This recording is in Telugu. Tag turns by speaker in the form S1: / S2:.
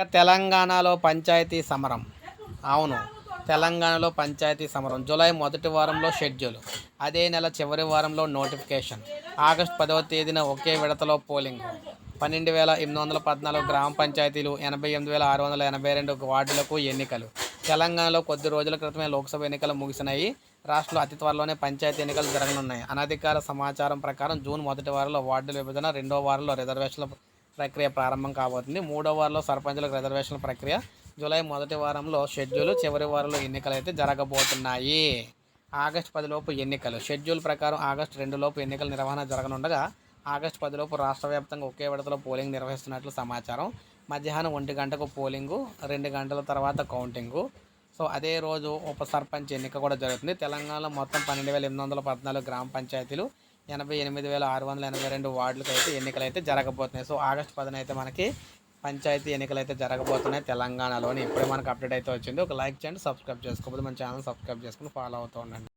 S1: ఇక తెలంగాణలో పంచాయతీ సమరం. అవును తెలంగాణలో పంచాయతీ సమరం. జూలై మొదటి వారంలో షెడ్యూల్. అదే నెల చివరి వారంలో నోటిఫికేషన్. ఆగస్టు పదవ తేదీన ఒకే విడతలో పోలింగ్. పన్నెండు వేల ఎనిమిది వందల పద్నాలుగు గ్రామ పంచాయతీలు ఎనభై ఎనిమిది వేల ఆరు వందల ఎనభై రెండు వార్డులకు ఎన్నికలు. తెలంగాణలో కొద్ది రోజుల క్రితమే లోక్సభ ఎన్నికలు ముగిసినాయి. రాష్ట్రంలో అతి త్వరలోనే పంచాయతీ ఎన్నికలు జరగనున్నాయి. అనధికార సమాచారం ప్రకారం జూన్ మొదటి వారంలో వార్డుల విభజన రెండో వారంలో రిజర్వేషన్ల ప్రక్రియ ప్రారంభం కాబోతుంది. మూడో వారంలో సర్పంచులకు రిజర్వేషన్ల ప్రక్రియ. జూలై మొదటి వారంలో షెడ్యూల్ చివరి వారంలో ఎన్నికలు అయితే జరగబోతున్నాయి. ఆగస్టు పదిలోపు ఎన్నికలు. షెడ్యూల్ ప్రకారం ఆగస్టు రెండులోపు ఎన్నికల నిర్వహణ జరగనుండగా ఆగస్టు పదిలోపు రాష్ట్ర వ్యాప్తంగా ఒకే విడతలో పోలింగ్ నిర్వహిస్తున్నట్లు సమాచారం. మధ్యాహ్నం ఒంటి గంటకు పోలింగు రెండు గంటల తర్వాత కౌంటింగు. సో అదే రోజు ఉప సర్పంచ్ ఎన్నిక కూడా జరుగుతుంది. తెలంగాణలో మొత్తం పన్నెండు వేల ఎనిమిది వందల పద్నాలుగు గ్రామ పంచాయతీలు ఎనభై ఎనిమిది వేల ఆరు వందల ఎనభై రెండు వార్డులకు అయితే ఎన్నికలు అయితే జరగబోతున్నాయి. సో ఆగస్ట్ పదిన అయితే మనకి పంచాయతీ ఎన్నికలు అయితే జరగబోతున్నాయి తెలంగాణలోని. ఇప్పుడే మనకు అప్డేట్ అయితే వచ్చింది. ఒక లైక్ చేయండి సబ్స్క్రైబ్ చేసుకోకపోతే మన ఛానల్ సబ్స్క్రైబ్ చేసుకుని ఫాలో అవుతూ ఉండండి.